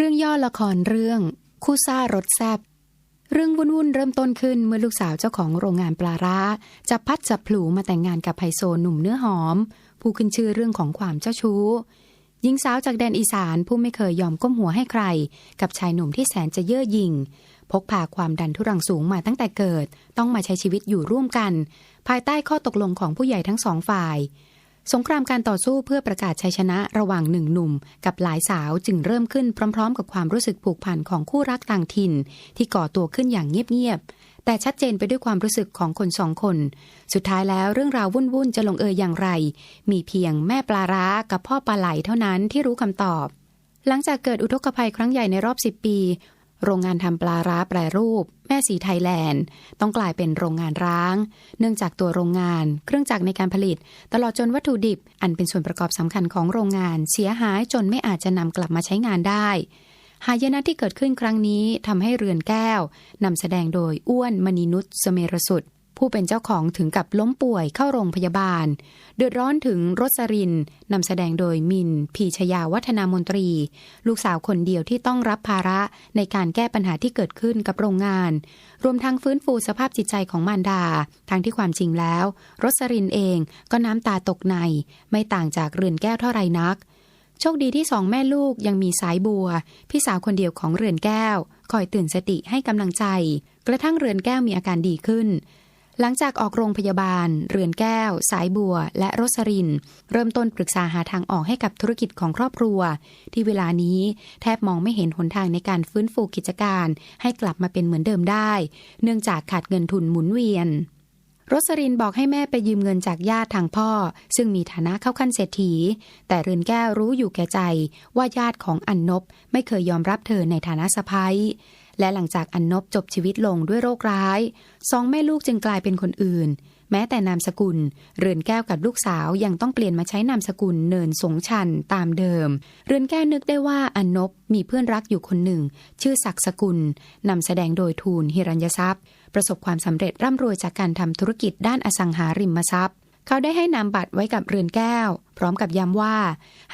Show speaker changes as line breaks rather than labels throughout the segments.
เรื่องย่อละครเรื่อง คู่ซ่ารถแซบเรื่องวุ่นๆเริ่มต้นขึ้นเมื่อลูกสาวเจ้าของโรงงานปลาร้าจะพัดจับผลูมาแต่งงานกับไฮโซหนุ่มเนื้อหอม ผู้ขึ้นชื่อเรื่องของความเจ้าชู้หญิงสาวจากแดนอีสานผู้ไม่เคยยอมก้มหัวให้ใคร กับชายหนุ่มที่แสนจะเย่อหยิ่งพกพาความดันทุรังสูงมาตั้งแต่เกิด ต้องมาใช้ชีวิตอยู่ร่วมกัน ภายใต้ข้อตกลงของผู้ใหญ่ทั้งสองฝ่าย สงครามการต่อสู้เพื่อประกาศชัยชนะระหว่างหนึ่งหนุ่ม กับหลายสาวจึงเริ่มขึ้นพร้อม ๆ กับความรู้สึกผูกพันของคู่รักต่างถิ่น ที่ก่อตัวขึ้นอย่างเงียบๆแต่ชัดเจนไปด้วยความรู้สึกของคนสองคน สุดท้ายแล้วเรื่องราววุ่นๆจะลงเอยอย่างไร มีเพียงแม่ปลาร้ากับพ่อปลาไหลเท่านั้นที่รู้คำตอบ หลังจากเกิดอุทกภัยครั้งใหญ่ในรอบ 10 ปี โรงงานทำปลาร้าแปรรูป แม่สีไทยแลนด์ ต้องกลายเป็นโรงงานร้าง เนื่องจากตัวโรงงาน เครื่องจักรในการผลิต ตลอดจนวัตถุดิบ อันเป็นส่วนประกอบสำคัญของโรงงานเสียหายจนไม่อาจจะนำกลับมาใช้งานได้ หายนะที่เกิดขึ้นครั้งนี้ทำให้เรือนแก้วนำแสดงโดยอ้วนมณีนุชเสเมรสุด ผู้เป็นเจ้าของถึงกับล้มป่วยเข้าโรงพยาบาล เดือดร้อนถึงรสรินนำแสดงโดยมินพีชยาวัฒนามนตรี ลูกสาวคนเดียวที่ต้องรับภาระในการแก้ปัญหาที่เกิดขึ้นกับโรงงาน รวมทั้งฟื้นฟูสภาพจิตใจของมารดา ทั้งที่ความจริงแล้ว รสรินเองก็น้ำตาตกใน ไม่ต่างจากเรือนแก้วเท่าไรนักโชคดีที่สองแม่ลูกยังมีสายบัว พี่สาวคนเดียวของเรือนแก้ว คอยตื่นสติให้กำลังใจ กระทั่งเรือนแก้วมีอาการดีขึ้น หลังจากออกโรงพยาบาล เรือนแก้ว สายบัว และรสริน เริ่มต้นปรึกษาหาทางออกให้กับธุรกิจของครอบครัว ที่เวลานี้แทบมองไม่เห็นหนทางในการฟื้นฟูกิจการ ให้กลับมาเป็นเหมือนเดิมได้ เนื่องจากขาดเงินทุนหมุนเวียนรสรินบอกให้แม่ไปยืมเงินจากญาติทางพ่อ ซึ่งมีฐานะเข้าขั้นเศรษฐี แต่เรือนแก้วรู้อยู่แก่ใจว่าญาติของอันนบไม่เคยยอมรับเธอในฐานะสะพ้าย และหลังจากอันนบจบชีวิตลงด้วยโรคร้ายสองแม่ลูกจึงกลายเป็นคนอื่น แม้แต่นามสกุล เรือนแก้วกับลูกสาวยังต้องเปลี่ยนมาใช้นามสกุลเนินสงชันตามเดิม เรือนแก้วนึกได้ว่าอันนบมีเพื่อนรักอยู่คนหนึ่ง ชื่อศักสกุลนำแสดงโดยทูลฮิรัญยทรัพย์ ประสบความสำเร็จร่ำรวยจากการทำธุรกิจด้านอสังหาริมทรัพย์เขาได้ให้นามบัตรไว้กับเรือนแก้ว พร้อมกับย้ำว่า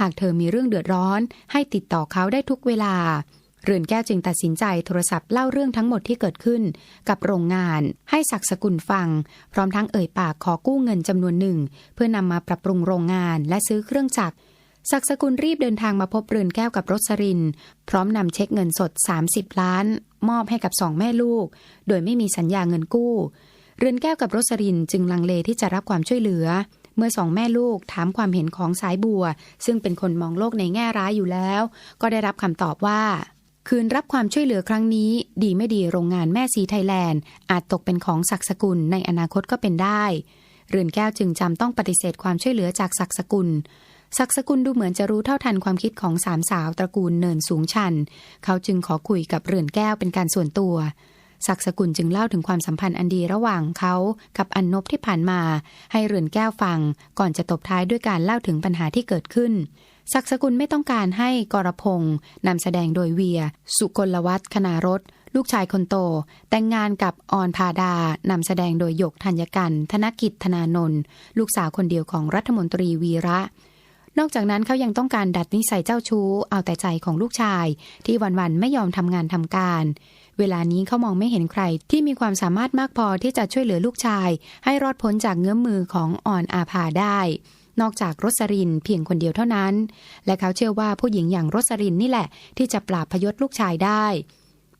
หากเธอมีเรื่องเดือดร้อน ให้ติดต่อเขาได้ทุกเวลา เรือนแก้วจึงตัดสินใจโทรศัพท์เล่าเรื่องทั้งหมดที่เกิดขึ้น กับโรงงาน ให้ศักสกุลฟัง พร้อมทั้งเอ่ยปากขอกู้เงินจำนวนหนึ่ง เพื่อนำมาปรับปรุงโรงงานและซื้อเครื่องจักรศักสกุลรีบเดินทางมาพบเรือนแก้วกับรสริน พร้อมนำเช็คเงินสด 30 ล้าน มอบให้กับสองแม่ลูก โดยไม่มีสัญญาเงินกู้ เรือนแก้วกับรสรินจึงลังเลที่จะรับความช่วยเหลือ เมื่อสองแม่ลูกถามความเห็นของสายบัว ซึ่งเป็นคนมองโลกในแง่ร้ายอยู่แล้ว ก็ได้รับคำตอบว่า คืนรับความช่วยเหลือครั้งนี้ ดีไม่ดีโรงงานแม่สีไทยแลนด์ อาจตกเป็นของศักสกุลในอนาคตก็เป็นได้ เรือนแก้วจึงจำต้องปฏิเสธความช่วยเหลือจากศักสกุลศักสกุลดูเหมือนจะรู้เท่าทันความคิดของสามสาวตระกูลเนินสูงชัน เขาจึงขอคุยกับเรือนแก้วเป็นการส่วนตัวศักสกุลจึงเล่าถึงความสัมพันธ์อันดีระหว่างเขากับอันนบที่ผ่านมา ให้เรือนแก้วฟัง ก่อนจะตบท้ายด้วยการเล่าถึงปัญหาที่เกิดขึ้น ศักสกุลไม่ต้องการให้กรพงศ์นำแสดงโดยเวีย สุกลวัฒน์คณารถ ลูกชายคนโต แต่งงานกับออนพาดานำแสดงโดยหยกธัญกัน ธนกิจธนานนท์ลูกสาวคนเดียวของรัฐมนตรีวีระ นอกจากนั้นเขายังต้องการดัดนิสัยเจ้าชู้ เอาแต่ใจของลูกชาย ที่วันๆไม่ยอมทำงานทำการ เวลานี้เขามองไม่เห็นใคร ที่มีความสามารถมากพอที่จะช่วยเหลือลูกชาย ให้รอดพ้นจากเงื้อมมือของอ่อนอาภาได้ นอกจากรสรินเพียงคนเดียวเท่านั้น และเขาเชื่อว่าผู้หญิงอย่างรสรินนี่แหละ ที่จะปราบพยศลูกชายได้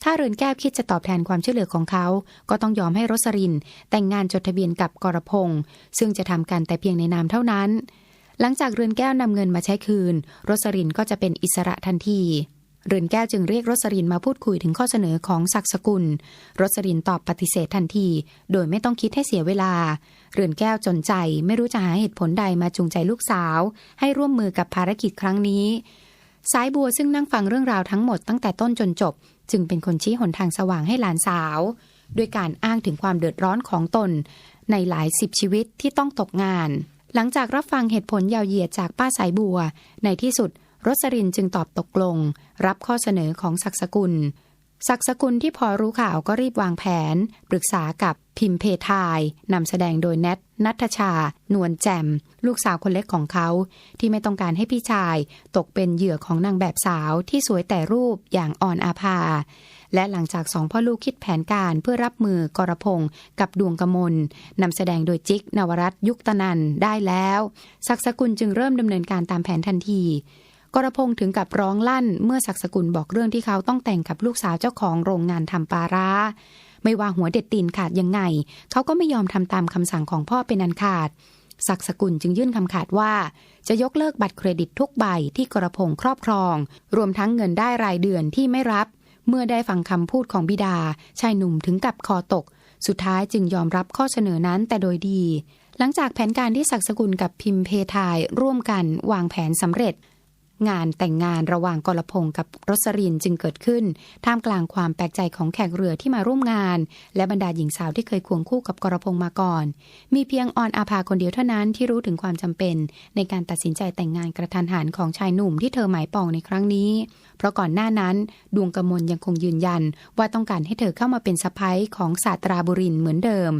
ถ้าเรือนแก้วคิดจะตอบแทนความช่วยเหลือของเขา ก็ต้องยอมให้รสรินแต่งงานจดทะเบียนกับกรพงศ์ซึ่งจะทำกันแต่เพียงในนามเท่านั้น หลังจากเรือนแก้วนำเงินมาใช้คืน รสรินก็จะเป็นอิสระทันที เรือนแก้วจึงเรียกรสรินมาพูดคุยถึงข้อเสนอของศักสกุล รสรินตอบปฏิเสธทันที โดยไม่ต้องคิดให้เสียเวลา เรือนแก้วจนใจไม่รู้จะหาเหตุผลใดมาจูงใจลูกสาว ให้ร่วมมือกับภารกิจครั้งนี้ สายบัวซึ่งนั่งฟังเรื่องราวทั้งหมดตั้งแต่ต้นจนจบ จึงเป็นคนชี้หนทางสว่างให้หลานสาว ด้วยการอ้างถึงความเดือดร้อนของตน ในหลายสิบชีวิตที่ต้องตกงาน หลังจากรับฟังเหตุผลยาวเหยียดจากป้าสายบัว ในที่สุด รสรินจึงตอบตกลง รับข้อเสนอของศักสกุล ศักสกุลที่พอรู้ข่าวก็รีบวางแผน ปรึกษากับพิมเพทายนำแสดงโดยแนทนัทชา นวลแจม ลูกสาวคนเล็กของเขา ที่ไม่ต้องการให้พี่ชาย ตกเป็นเหยื่อของนางแบบสาวที่สวยแต่รูปอย่างอ่อนอาภา และหลังจากสองพ่อลูกคิดแผนการเพื่อรับมือกรพงศ์กับดวงกมลนำแสดงโดยจิกนวรัตยุคตนันได้แล้ว ศักสกุลจึงเริ่มดำเนินการตามแผนทันที กรพงศ์ถึงกับร้องลั่น เมื่อศักสกุลบอกเรื่องที่เขาต้องแต่งกับลูกสาวเจ้าของโรงงานทำปลาร้าไม่ว่าหัวเด็ดตีนขาดยังไง เขาก็ไม่ยอมทำตามคำสั่งของพ่อเป็นอันขาดศักสกุลจึงยื่นคำขาดว่า จะยกเลิกบัตรเครดิตทุกใบที่กรพงครอบครอง รวมทั้งเงินได้รายเดือนที่ไม่รับ เมื่อได้ฟังคำพูดของบิดา ชายหนุ่มถึงกับคอตก สุดท้ายจึงยอมรับข้อเสนอนั้นแต่โดยดี หลังจากแผนการที่ศักสกุลกับพิมเพทายร่วมกันวางแผนสำเร็จ งานแต่งงานระหว่างกรพงศ์กับรสรินจึงเกิดขึ้น ท่ามกลางความแปลกใจของแขกเรือที่มาร่วมงาน และบรรดาหญิงสาวที่เคยควงคู่กับกรพงศ์มาก่อน มีเพียงออนอาภาคนเดียวเท่านั้นที่รู้ถึงความจำเป็น ในการตัดสินใจแต่งงานกระทันหันของชายหนุ่มที่เธอหมายปองในครั้งนี้ เพราะก่อนหน้านั้น ดวงกมลยังคงยืนยัน ว่าต้องการให้เธอเข้ามาเป็นสะพ้ยของศาสตราบุรินเหมือนเดิม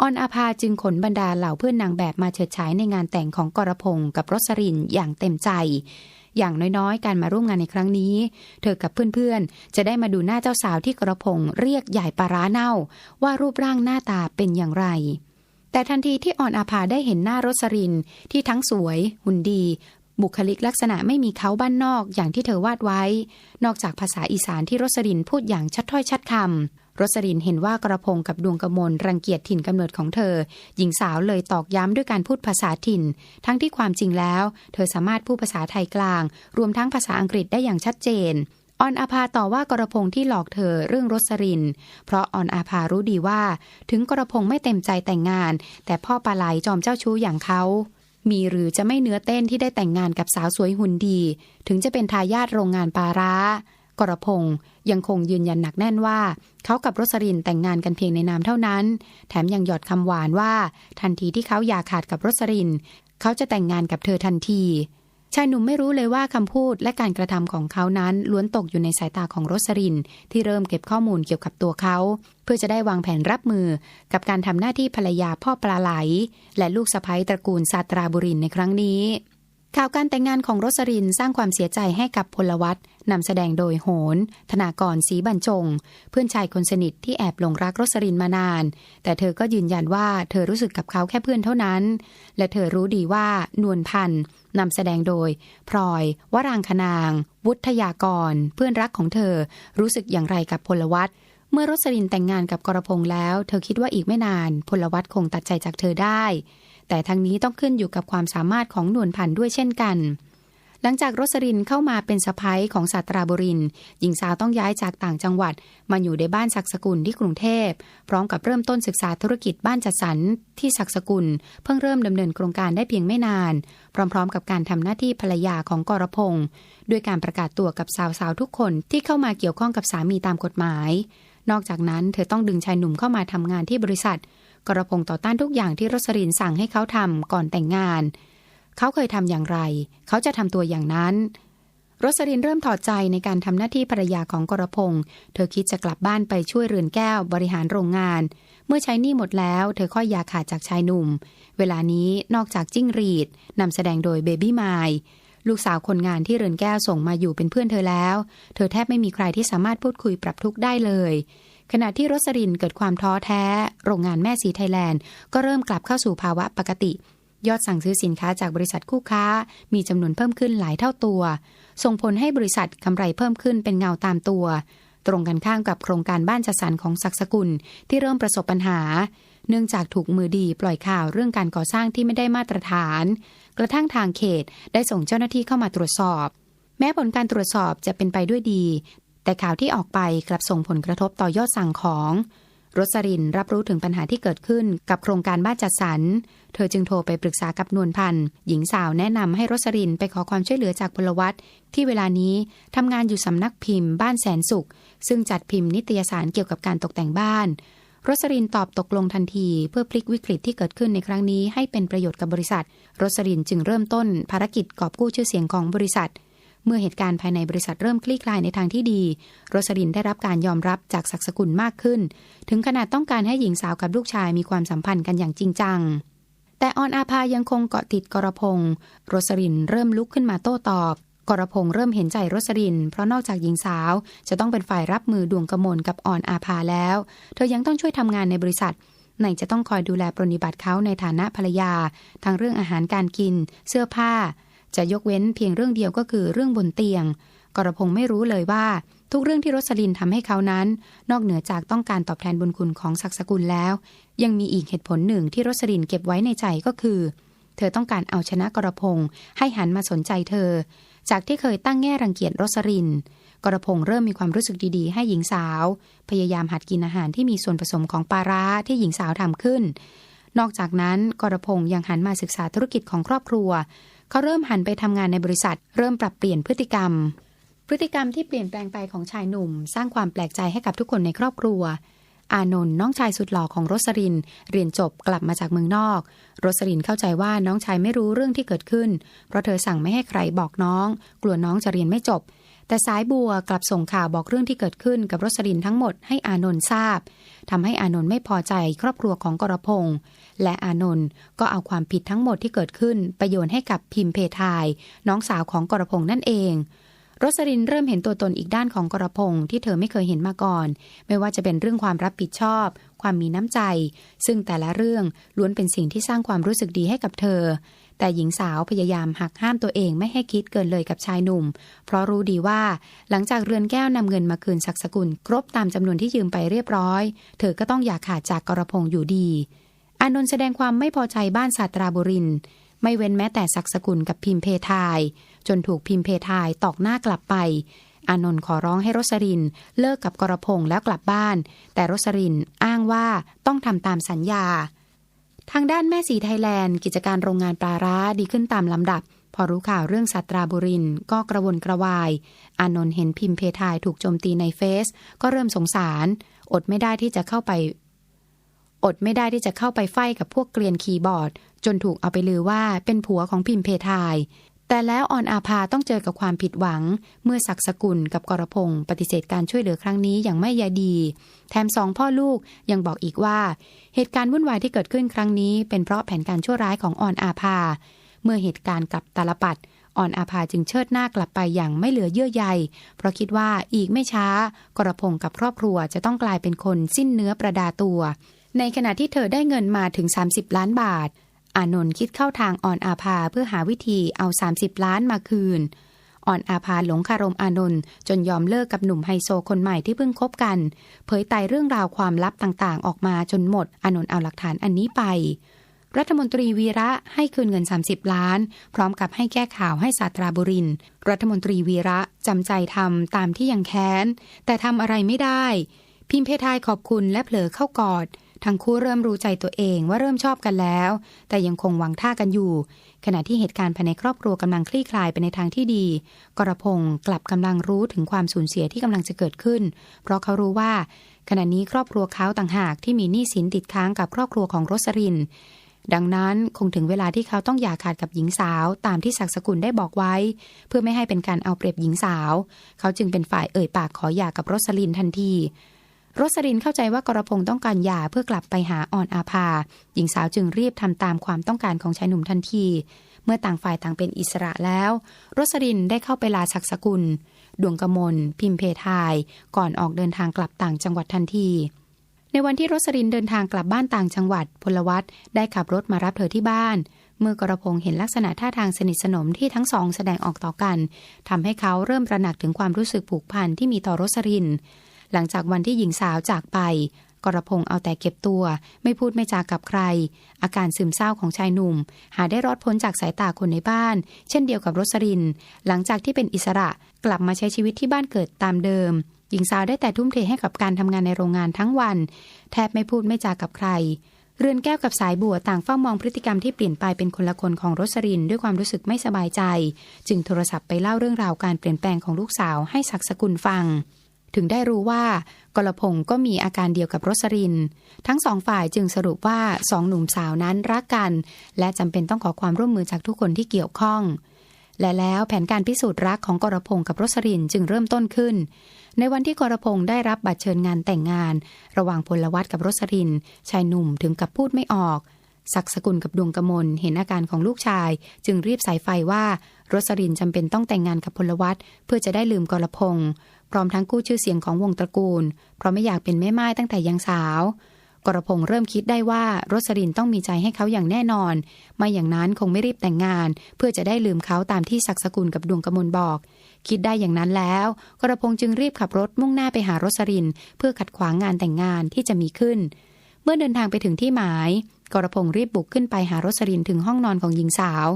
ออนอาภาจึงขนบรรดาเหล่าเพื่อนนางแบบมาเฉิดฉายในงานแต่งของกรพงศ์กับรสรินอย่างเต็มใจ อย่างน้อยๆ การมาร่วมงานในครั้งนี้ เธอกับเพื่อนๆ จะได้มาดูหน้าเจ้าสาวที่กระพงเรียกใหญ่ปาร้าเน่า ว่ารูปร่างหน้าตาเป็นอย่างไร แต่ทันทีที่อ่อนอาภาได้เห็นหน้ารสรินที่ทั้งสวย หุ่นดี บุคลิกลักษณะไม่มีเขาบ้านนอกอย่างที่เธอวาดไว้ นอกจากภาษาอีสานที่รสรินพูดอย่างชัดถ้อยชัดคำ รสรินเห็นว่ากระพงกับดวงกมลรังเกียจถิ่นกำเนิดของเธอ หญิงสาวเลยตอกย้ำด้วยการพูดภาษาถิ่น ทั้งที่ความจริงแล้ว เธอสามารถพูดภาษาไทยกลาง รวมทั้งภาษาอังกฤษได้อย่างชัดเจนออนอาภาต่อว่ากระพงที่หลอกเธอเรื่องรสริน เพราะออนอาภารู้ดีว่า ถึงกระพงไม่เต็มใจแต่งงาน แต่พ่อปลาไหลจอมเจ้าชู้อย่างเขามีหรือจะไม่เนื้อเต้นที่ได้แต่งงานกับสาวสวยหุ่นดี ถึงจะเป็นทายาทโรงงานปลาร้า กรพงศ์ยังคงยืนยันหนักแน่นว่า เขากับรสรินแต่งงานกันเพียงในนามเท่านั้น แถมยังหยอดคำหวานว่า ทันทีที่เขาอยากขาดกับรสริน เขาจะแต่งงานกับเธอทันทีชายหนุ่มไม่รู้เลยว่าคำพูดและการกระทำของเขานั้นล้วนตกอยู่ในสายตาของรสริน ที่เริ่มเก็บข้อมูลเกี่ยวกับตัวเขา เพื่อจะได้วางแผนรับมือ กับการทำหน้าที่ภรรยาพ่อปลาไหล และลูกสะใภ้ตระกูลซาตราบุรินในครั้งนี้ ข่าวการแต่งงานของรสรินสร้างความเสียใจให้กับพลวัตนำแสดงโดยโหน ธนากรศรีบรรจง เพื่อนชายคนสนิทที่แอบหลงรักรสรินมานาน แต่เธอก็ยืนยันว่าเธอรู้สึกกับเขาแค่เพื่อนเท่านั้น และเธอรู้ดีว่านวลพันธ์นำแสดงโดย พลอย วรางคนาง วุฒยากร เพื่อนรักของเธอ รู้สึกอย่างไรกับพลวัตเมื่อรสรินแต่งงานกับกรพงษ์แล้ว เธอคิดว่าอีกไม่นาน พลวัตคงตัดใจจากเธอได้ แต่ทั้งนี้ต้องขึ้นอยู่กับความสามารถของนวลพันธ์ด้วยเช่นกัน หลังจากรสรินเข้ามาเป็นสะพ้ยของศาสตราบุรินหญิงสาวต้องย้ายจากต่างจังหวัด มาอยู่ในบ้านศักสกุลที่กรุงเทพ พร้อมกับเริ่มต้นศึกษาธุรกิจบ้านจัดสรรที่ศักสกุล เพิ่งเริ่มดำเนินโครงการได้เพียงไม่นาน พร้อม ๆ กับการทำหน้าที่ภรรยาของกรพงศ์ด้วยการประกาศตัวกับสาวๆทุกคนที่เข้ามาเกี่ยวข้องกับสามีตามกฎหมาย นอกจากนั้นเธอต้องดึงชายหนุ่มเข้ามาทำงานที่บริษัท กรพงศ์ต่อต้านทุกอย่างที่รสรินสั่งให้เขาทำก่อนแต่งงาน เขาเคยทำอย่างไร เขาจะทำตัวอย่างนั้นรสรินเริ่มถอดใจในการทำหน้าที่ภรรยาของกรพงศ์เธอคิดจะกลับบ้านไปช่วยเรือนแก้วบริหารโรงงาน เมื่อใช้หนี้หมดแล้ว เธอค่อยอยาขาดจากชายหนุ่ม เวลานี้นอกจากจิ้งหรีดนำแสดงโดยเบบี้มายลูกสาวคนงานที่เรือนแก้วส่งมาอยู่เป็นเพื่อนเธอแล้ว เธอแทบไม่มีใครที่สามารถพูดคุยปรับทุกข์ได้เลย ขณะที่รสรินเกิดความท้อแท้ โรงงานแม่สีไทยแลนด์ ก็เริ่มกลับเข้าสู่ภาวะปกติ ยอดสั่งซื้อสินค้าจากบริษัทคู่ค้า มีจำนวนเพิ่มขึ้นหลายเท่าตัว ส่งผลให้บริษัทกำไรเพิ่มขึ้นเป็นเงาตามตัว ตรงกันข้ามกับโครงการบ้านจัดสรรของศักสกุลที่เริ่มประสบปัญหา เนื่องจากถูกมือดีปล่อยข่าวเรื่องการก่อสร้างที่ไม่ได้มาตรฐาน กระทั่งทางเขตได้ส่งเจ้าหน้าที่เข้ามาตรวจสอบแม้ผลการตรวจสอบจะเป็นไปด้วยดี แต่ข่าวที่ออกไปกลับส่งผลกระทบต่อยอดสั่งของรสรินรับรู้ถึงปัญหาที่เกิดขึ้นกับโครงการบ้านจัดสรร เธอจึงโทรไปปรึกษากับนวลพันธ์หญิงสาวแนะนำให้รสรินไปขอความช่วยเหลือจากพลวัตที่เวลานี้ทำงานอยู่สำนักพิมพ์ บ้านแสนสุข ซึ่งจัดพิมพ์นิตยสารเกี่ยวกับการตกแต่งบ้าน รสรินตอบตกลงทันที เพื่อพลิกวิกฤตที่เกิดขึ้นในครั้งนี้ให้เป็นประโยชน์กับบริษัท รสรินจึงเริ่มต้นภารกิจกอบกู้ชื่อเสียงของบริษัท เมื่อเหตุการณ์ภายในบริษัทเริ่มคลี่คลายในทางที่ดี โรสลินได้รับการยอมรับจากศักดิ์สกุลมากขึ้น ถึงขนาดต้องการให้หญิงสาวกับลูกชายมีความสัมพันธ์กันอย่างจริงจัง แต่ออนอาภายังคงเกาะติดกรพงศ์โรสลินเริ่มลุกขึ้นมาโต้ตอบ กรพงศ์เริ่มเห็นใจโรสลิน เพราะนอกจากหญิงสาว จะต้องเป็นฝ่ายรับมือดวงกมลกับออนอาภาแล้ว เธอยังต้องช่วยทำงานในบริษัทไหนจะต้องคอยดูแลปรนิบัติเขาในฐานะภรรยา ทั้งเรื่องอาหารการกิน เสื้อผ้า จะยกเว้นเพียงเรื่องเดียวก็คือเรื่องบนเตียง กรพงศ์ไม่รู้เลยว่า ทุกเรื่องที่รสลินทำให้เขานั้น นอกเหนือจากต้องการตอบแทนบุญคุณของศักดิ์สกุลแล้ว ยังมีอีกเหตุผลหนึ่งที่รสลินเก็บไว้ในใจก็คือ เธอต้องการเอาชนะกรพงศ์ให้หันมาสนใจเธอ จากที่เคยตั้งแง่รังเกียจรสลินกรพงศ์เริ่มมีความรู้สึกดีๆ ให้หญิงสาว พยายามหัดกินอาหารที่มีส่วนผสมของปลาร้าที่หญิงสาวทำขึ้น นอกจากนั้นกรพงศ์ยังหันมาศึกษาธุรกิจของครอบครัว เขาเริ่มหันไปทำงานในบริษัท เริ่มปรับเปลี่ยนพฤติกรรม พฤติกรรมที่เปลี่ยนแปลงไปของชายหนุ่ม สร้างความแปลกใจให้กับทุกคนในครอบครัว อานนท์น้องชายสุดหล่อของโรสริน เรียนจบกลับมาจากเมืองนอก โรสรินเข้าใจว่าน้องชายไม่รู้เรื่องที่เกิดขึ้น เพราะเธอสั่งไม่ให้ใครบอกน้อง กลัวน้องจะเรียนไม่จบ แต่สายบัวกลับส่งข่าวบอกเรื่องที่เกิดขึ้นกับรสรินทั้งหมดให้อานนท์ทราบทำให้อานนท์ไม่พอใจครอบครัวของกรพงศ์และอานนท์ก็เอาความผิดทั้งหมดที่เกิดขึ้นไปโยนให้กับพิมเพทาย น้องสาวของกรพงศ์นั่นเองรสรินเริ่มเห็นตัวตนอีกด้านของกรพงศ์ที่เธอไม่เคยเห็นมาก่อน ไม่ว่าจะเป็นเรื่องความรับผิดชอบ ความมีน้ำใจ ซึ่งแต่ละเรื่องล้วนเป็นสิ่งที่สร้างความรู้สึกดีให้กับเธอ แต่หญิงสาวพยายามหักห้ามตัวเองไม่ให้คิดเกินเลยกับชายหนุ่ม เพราะรู้ดีว่าหลังจากเรือนแก้วนำเงินมาคืนศักสกุล ครบตามจำนวนที่ยืมไปเรียบร้อย เธอก็ต้องอย่าขาดจากกรพงอยู่ดี อานนท์แสดงความไม่พอใจบ้านศาสตราบุรินไม่เว้นแม้แต่ศักสกุลกับพิมเพทาย จนถูกพิมเพทายตอกหน้ากลับไป อานนท์ขอร้องให้รสรินเลิกกับกรพง์แล้วกลับบ้าน แต่รสรินอ้างว่าต้องทำตามสัญญา ทางด้านแม่สีไทยแลนด์ กิจการโรงงานปลาร้าดีขึ้นตามลำดับ พอรู้ข่าวเรื่องสัตราบุรินก็กระวนกระวาย อานนท์เห็นพิมเพทายถูกโจมตีในเฟซก็เริ่มสงสาร อดไม่ได้ที่จะเข้าไป อดไม่ได้ที่จะเข้าไปไฟกับพวกเกลียนคีย์บอร์ด จนถูกเอาไปลือว่าเป็นผัวของพิมเพทาย แต่แล้วออนอาภาต้องเจอกับความผิดหวัง เมื่อศักสกุลกับกรพงศ์ปฏิเสธการช่วยเหลือครั้งนี้อย่างไม่ใยดี แถมสองพ่อลูกยังบอกอีกว่า เหตุการณ์วุ่นวายที่เกิดขึ้นครั้งนี้ เป็นเพราะแผนการชั่วร้ายของออนอาภา เมื่อเหตุการณ์กลับตาลปัดออนอาภาจึงเชิดหน้ากลับไปอย่างไม่เหลือเยื่อใย เพราะคิดว่าอีกไม่ช้า กรพงศ์กับครอบครัวจะต้องกลายเป็นคนสิ้นเนื้อประดาตัว ในขณะที่เธอได้เงินมาถึง 30 ล้านบาท อานนท์คิดเข้าทางอ่อนอาภาเพื่อหาวิธีเอา 30 ล้านมาคืน อ่อนอาภาหลงคารมอานนท์จนยอมเลิกกับหนุ่มไฮโซคนใหม่ที่เพิ่งคบกัน เผยไต่เรื่องราวความลับต่างๆ ออกมาจนหมด อานนท์เอาหลักฐานอันนี้ไป รัฐมนตรีวีระให้คืนเงิน 30 ล้าน พร้อมกับให้แก้ข่าวให้สาตราบุริน รัฐมนตรีวีระจำใจทำตามที่ยังแค้น แต่ทำอะไรไม่ได้ พิมเพทายขอบคุณและเผลอเข้ากอด ทั้งคู่เริ่มรู้ใจตัวเองว่าเริ่มชอบกันแล้ว แต่ยังคงหวังท่ากันอยู่ ขณะที่เหตุการณ์ภายในครอบครัวกำลังคลี่คลายไปในทางที่ดี กรพงศ์กลับกำลังรู้ถึงความสูญเสียที่กำลังจะเกิดขึ้น เพราะเขารู้ว่า ขณะนี้ครอบครัวเขาต่างหากที่มีหนี้สินติดค้างกับครอบครัวของโรสรินดังนั้นคงถึงเวลาที่เขาต้องหย่าขาดกับหญิงสาวตามที่ศักสกุลได้บอกไว้ เพื่อไม่ให้เป็นการเอาเปรียบหญิงสาว เขาจึงเป็นฝ่ายเอ่ยปากขอหย่ากับโรสลินทันที รสลินเข้าใจว่ากรพงศ์ต้องการหย่าเพื่อกลับไปหาอ่อนอาภา หญิงสาวจึงรีบทำตามความต้องการของชายหนุ่มทันที เมื่อต่างฝ่ายต่างเป็นอิสระแล้ว รสลินได้เข้าไปลาศักสกุล ดวงกมล พิมเพทาย ก่อนออกเดินทางกลับต่างจังหวัดทันที ในวันที่รสลินเดินทางกลับบ้านต่างจังหวัด พลวัตได้ขับรถมารับเธอที่บ้าน เมื่อกรพงศ์เห็นลักษณะท่าทางสนิทสนมที่ทั้งสองแสดงออกต่อกันทำให้เขาเริ่มระหนักถึงความรู้สึกผูกพันที่มีต่อรสลิน หลังจากวันที่หญิงสาวจากไป กรพงศ์เอาแต่เก็บตัว ไม่พูดไม่จากับใคร อาการซึมเศร้าของชายหนุ่ม หาได้รอดพ้นจากสายตาคนในบ้าน เช่นเดียวกับรสริน หลังจากที่เป็นอิสระกลับมาใช้ชีวิตที่บ้านเกิดตามเดิม หญิงสาวได้แต่ทุ่มเทให้กับการทำงานในโรงงานทั้งวัน แทบไม่พูดไม่จากับใครเรือนแก้วกับสายบัวต่างเฝ้ามองพฤติกรรมที่เปลี่ยนไปเป็นคนละคนของรสรินด้วยความรู้สึกไม่สบายใจ จึงโทรศัพท์ไปเล่าเรื่องราวการเปลี่ยนแปลงของลูกสาวให้ศักสกุลฟัง ถึงได้รู้ว่ากลพงศ์ก็มีอาการเดียวกับรสริน ทั้งสองฝ่ายจึงสรุปว่าสองหนุ่มสาวนั้นรักกัน และจำเป็นต้องขอความร่วมมือจากทุกคนที่เกี่ยวข้อง และแล้วแผนการพิสูจน์รักของกรพงศ์กับรสรินจึงเริ่มต้นขึ้น ในวันที่กรพงศ์ได้รับบัตรเชิญงานแต่งงาน ระหว่างพลวัตกับรสริน ชายหนุ่มถึงกับพูดไม่ออกศักสกุลกับดวงกมลเห็นอาการของลูกชาย จึงรีบสายไฟว่ารสรินจำเป็นต้องแต่งงานกับพลวัตเพื่อจะได้ลืมกรพงศ์ พร้อมทั้งกู้ชื่อเสียงของวงตระกูล เพราะไม่อยากเป็นแม่ไม้ตั้งแต่ยังสาว กรพงศ์เริ่มคิดได้ว่ารสรินต้องมีใจให้เขาอย่างแน่นอน ไม่อย่างนั้นคงไม่รีบแต่งงาน เพื่อจะได้ลืมเขาตามที่ศักสกุลกับดวงกมลบอก คิดได้อย่างนั้นแล้ว กรพงจึงรีบขับรถมุ่งหน้าไปหารสริน เพื่อขัดขวางงานแต่งงานที่จะมีขึ้น เมื่อเดินทางไปถึงที่หมาย กรพงศ์รีบบุกขึ้นไปหารสรินถึงห้องนอนของหญิงสาว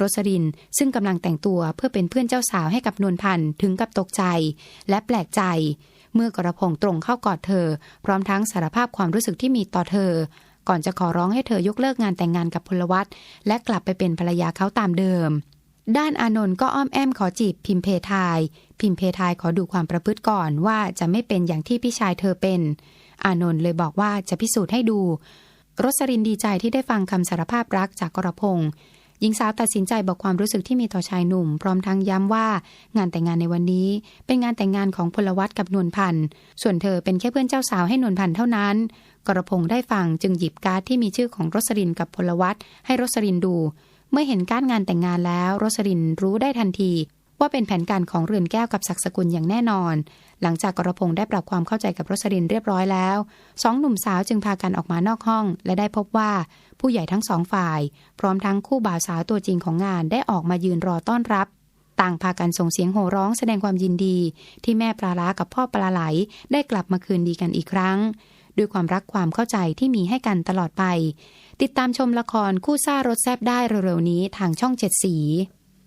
รสรินซึ่งกำลังแต่งตัวเพื่อเป็นเพื่อนเจ้าสาวให้กับนวลพันธ์ถึงกับตกใจ และแปลกใจ เมื่อกรพงศ์ตรงเข้ากอดเธอ พร้อมทั้งสารภาพความรู้สึกที่มีต่อเธอ ก่อนจะขอร้องให้เธอยกเลิกงานแต่งงานกับพลวัตและกลับไปเป็นภรรยาเขาตามเดิมด้านอานนท์ก็อ้อมแอมขอจีบพิมเพทาย พิมเพทายขอดูความประพฤติก่อนว่าจะไม่เป็นอย่างที่พี่ชายเธอเป็น อานนท์เลยบอกว่าจะพิสูจน์ให้ดู รสรินดีใจที่ได้ฟังคำสารภาพรักจากกรพงศ์หญิงสาวตัดสินใจบอกความรู้สึกที่มีต่อชายหนุ่ม พร้อมทั้งย้ำว่างานแต่งงานในวันนี้ เป็นงานแต่งงานของพลวัตกับนวลพันธ์ส่วนเธอเป็นแค่เพื่อนเจ้าสาวให้นวลพันธ์เท่านั้น กรพงศ์ได้ฟังจึงหยิบการ์ดที่มีชื่อของรสรินกับพลวัตให้รสรินดู เมื่อเห็นการงานแต่งงานแล้วรสรินรู้ได้ทันที ว่าเป็นแผนการของเรือนแก้วกับศักสกุลอย่างแน่นอน หลังจากกรพงศ์ได้ปรับความเข้าใจกับรสรินเรียบร้อยแล้วสองหนุ่มสาวจึงพากันออกมานอกห้อง และได้พบว่าผู้ใหญ่ทั้งสองฝ่าย พร้อมทั้งคู่บ่าวสาวตัวจริงของงานได้ออกมายืนรอต้อนรับ ต่างพากันส่งเสียงโห่ร้องแสดงความยินดี ที่แม่ปลาร้ากับพ่อปลาไหลได้กลับมาคืนดีกันอีกครั้งด้วยความรักความเข้าใจที่มีให้กันตลอดไป ติดตามชมละครคู่ซ่ารถแซบได้เร็วๆนี้ทางช่องเจ็ดสี